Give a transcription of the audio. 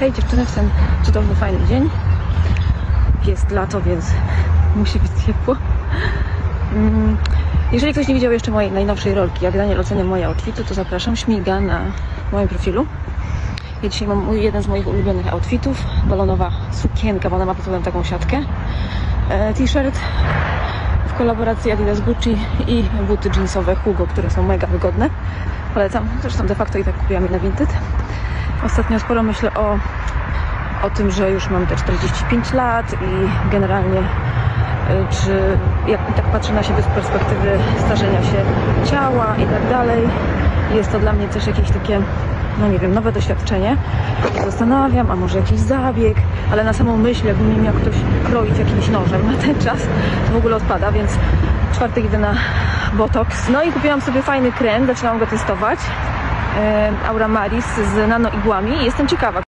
Hej dziewczyny, w ten cudowny, fajny dzień. Jest lato, więc musi być ciepło. Mm, Jeżeli ktoś nie widział jeszcze mojej najnowszej rolki, jak Daniel ocenia moje outfity, to zapraszam. Śmiga na moim profilu. Ja dzisiaj mam jeden z moich ulubionych outfitów. Balonowa sukienka, bo ona ma pod spodem taką siatkę. E, T-shirt w kolaboracji Adidas Gucci i buty jeansowe Hugo, które są mega wygodne. Polecam. Zresztą de facto i tak kupiłam je na Vinted. Ostatnio sporo myślę o, o tym, że już mam te 45 lat i generalnie y, czy jak tak patrzę na siebie z perspektywy starzenia się ciała i tak dalej. Jest to dla mnie też jakieś takie, no nie wiem, nowe doświadczenie. Zastanawiam, a może jakiś zabieg, ale na samą myśl, jakby mnie miał ktoś kroić jakimś nożem na ten czas, to w ogóle odpada, więc czwartek idę na Botox. No i kupiłam sobie fajny krem, zaczynałam go testować. Aura Maris z nano igłami. Jestem ciekawa,